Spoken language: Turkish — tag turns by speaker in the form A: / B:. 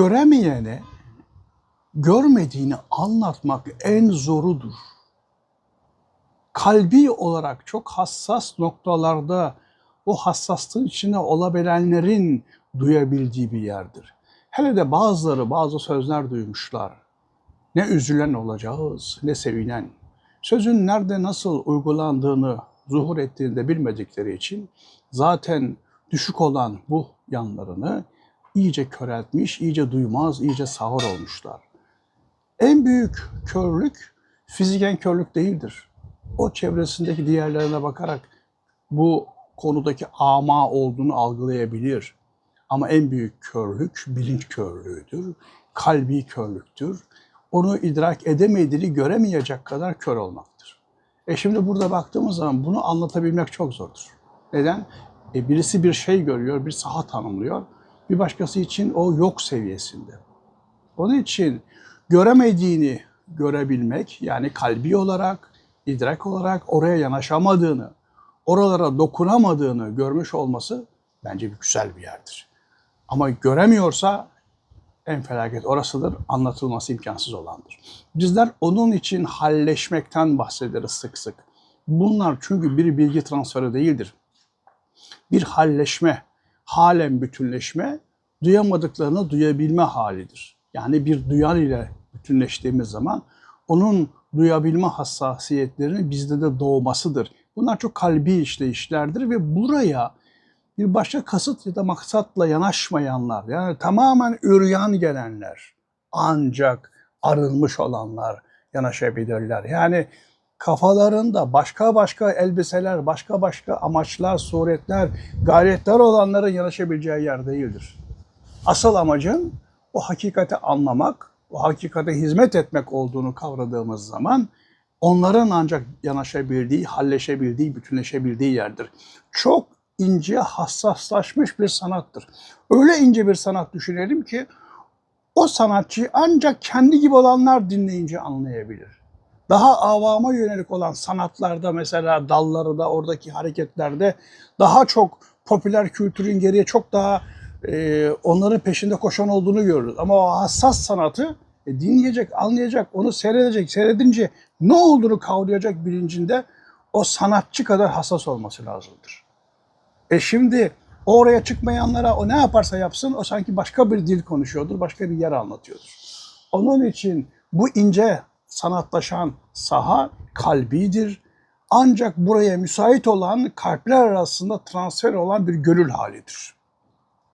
A: göremeyene görmediğini anlatmak en zorudur. Kalbi olarak çok hassas noktalarda o hassaslığın içine olabilenlerin duyabildiği bir yerdir. Hele de bazıları bazı sözler duymuşlar. Ne üzülen olacağız, ne sevinen. Sözün nerede nasıl uygulandığını, zuhur ettiğini de bilmedikleri için zaten düşük olan bu yanlarını iyice köreltmiş, iyice duymaz, iyice sağır olmuşlar. En büyük körlük fiziken körlük değildir. O çevresindeki diğerlerine bakarak bu konudaki ama olduğunu algılayabilir. Ama en büyük körlük bilinç körlüğüdür, kalbi körlüktür. Onu idrak edemediğini göremeyecek kadar kör olmaktır. E şimdi burada baktığımız zaman bunu anlatabilmek çok zordur. Neden? E birisi bir şey görüyor, bir saha tanımlıyor. Bir başkası için o yok seviyesinde. Onun için göremediğini görebilmek, yani kalbi olarak, idrak olarak oraya yanaşamadığını, oralara dokunamadığını görmüş olması bence bir güzel bir yerdir. Ama göremiyorsa en felaket orasıdır, anlatılması imkansız olandır. Bizler onun için halleşmekten bahsederiz sık sık. Bunlar çünkü bir bilgi transferi değildir. Bir halleşme, halen bütünleşme, duyamadıklarını duyabilme halidir. Yani bir duyan ile bütünleştiğimiz zaman onun duyabilme hassasiyetlerinin bizde de doğmasıdır. Bunlar çok kalbi işleyişlerdir ve buraya bir başka kasıt ya da maksatla yanaşmayanlar, yani tamamen üryan gelenler, ancak arınmış olanlar yanaşabilirler. Yani kafalarında başka başka elbiseler, başka başka amaçlar, suretler, gayretler olanların yanaşabileceği yer değildir. Asıl amacın o hakikati anlamak, o hakikate hizmet etmek olduğunu kavradığımız zaman onların ancak yanaşabildiği, halleşebildiği, bütünleşebildiği yerdir. Çok ince, hassaslaşmış bir sanattır. Öyle ince bir sanat düşünelim ki o sanatçıyı ancak kendi gibi olanlar dinleyince anlayabilir. Daha avama yönelik olan sanatlarda mesela dalları da oradaki hareketlerde daha çok popüler kültürün geriye çok daha e, onların peşinde koşan olduğunu görürüz. Ama o hassas sanatı e, dinleyecek, anlayacak, onu seyredecek, seyredince ne olduğunu kavrayacak bilincinde o sanatçı kadar hassas olması lazımdır. E şimdi oraya çıkmayanlara o ne yaparsa yapsın o sanki başka bir dil konuşuyordur, başka bir yer anlatıyordur. Onun için bu ince sanatlaşan saha kalbidir. Ancak buraya müsait olan kalpler arasında transfer olan bir gönül halidir.